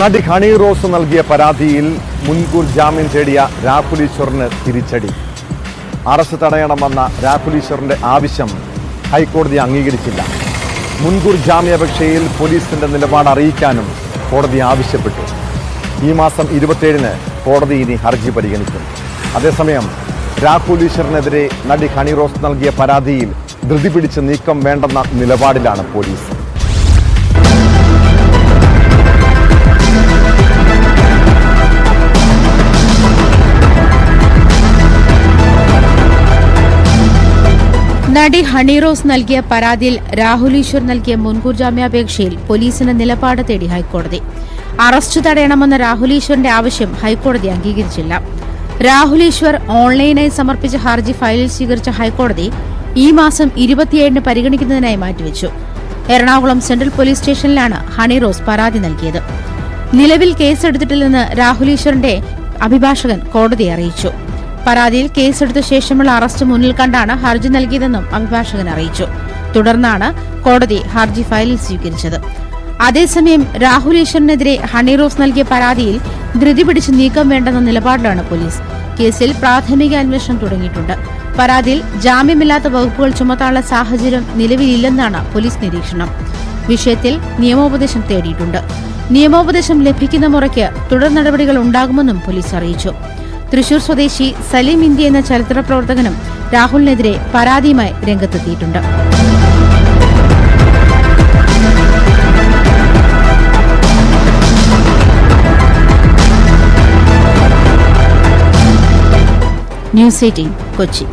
നടി ഹണി റോസ് നൽകിയ പരാതിയിൽ മുൻകൂർ ജാമ്യം തേടിയ രാഹുൽ ഈശ്വറിന് തിരിച്ചടി. അറസ്റ്റ് തടയണമെന്ന രാഹുൽ ഈശ്വറിന്റെ ആവശ്യം ഹൈക്കോടതി അംഗീകരിച്ചില്ല. മുൻകൂർ ജാമ്യാപേക്ഷയിൽ പോലീസിന്റെ നിലപാട് അറിയിക്കാനും കോടതി ആവശ്യപ്പെട്ടു. ഈ മാസം ഇരുപത്തേഴിന് കോടതി ഇനി ഹർജി പരിഗണിക്കും. അതേസമയം രാഹുൽ ഈശ്വറിനെതിരെ നടി ഹണി റോസ് നൽകിയ പരാതിയിൽ ധൃതി പിടിച്ച് നീക്കം വേണ്ടെന്ന നിലപാടിലാണ് പോലീസ്. നടി ഹണിറോസ് നൽകിയ പരാതിയിൽ രാഹുൽ ഈശ്വർ നൽകിയ മുൻകൂർ ജാമ്യാപേക്ഷയിൽ പോലീസിന് നിലപാട് തേടി ഹൈക്കോടതി. അറസ്റ്റ് തടയണമെന്ന രാഹുൽ ഈശ്വറിന്റെ ആവശ്യം ഹൈക്കോടതി അംഗീകരിച്ചില്ല. രാഹുൽ ഈശ്വർ ഓൺലൈനായി സമർപ്പിച്ച ഹർജി ഫയലിൽ സ്വീകരിച്ച ഹൈക്കോടതി ഈ മാസം ഇരുപത്തിയേഴിന് പരിഗണിക്കുന്നതിനായി മാറ്റിവെച്ചു. എറണാകുളം സെൻട്രൽ പോലീസ് സ്റ്റേഷനിലാണ് ഹണിറോസ് പരാതി നൽകിയത്. നിലവിൽ കേസെടുത്തിട്ടില്ലെന്ന് രാഹുൽ ഈശ്വറിന്റെ അഭിഭാഷകൻ കോടതിയെ അറിയിച്ചു. പരാതിയിൽ കേസെടുത്ത ശേഷമുള്ള അറസ്റ്റ് മുന്നിൽ കണ്ടാണ് ഹർജി നൽകിയതെന്നും അഭിഭാഷകൻ അറിയിച്ചു. തുടർന്നാണ് കോടതി ഹർജി ഫയലിൽ സ്വീകരിച്ചത്. അതേസമയം രാഹുൽ ഈശ്വറിനെതിരെ ഹണിറോസ് നൽകിയ പരാതിയിൽ ധൃതി പിടിച്ച് നീക്കം വേണ്ടെന്ന നിലപാടിലാണ് പോലീസ്. കേസിൽ പ്രാഥമിക അന്വേഷണം തുടങ്ങിയിട്ടുണ്ട്. പരാതിയിൽ ജാമ്യമില്ലാത്ത വകുപ്പുകൾ ചുമത്താനുള്ള സാഹചര്യം നിലവിലില്ലെന്നാണ് പോലീസ് നിരീക്ഷണം. വിഷയത്തിൽ നിയമോപദേശം തേടിയിട്ടുണ്ട്. നിയമോപദേശം ലഭിക്കുന്ന മുറയ്ക്ക് തുടർ നടപടികൾ ഉണ്ടാകുമെന്നും പോലീസ് അറിയിച്ചു. തൃശൂർ സ്വദേശി സലീം ഇന്ത്യ എന്ന ചരിത്ര പ്രവർത്തകനും രാഹുലിനെതിരെ പരാതിയുമായി രംഗത്തെത്തിയിട്ടുണ്ട്. News eighteen Kochi.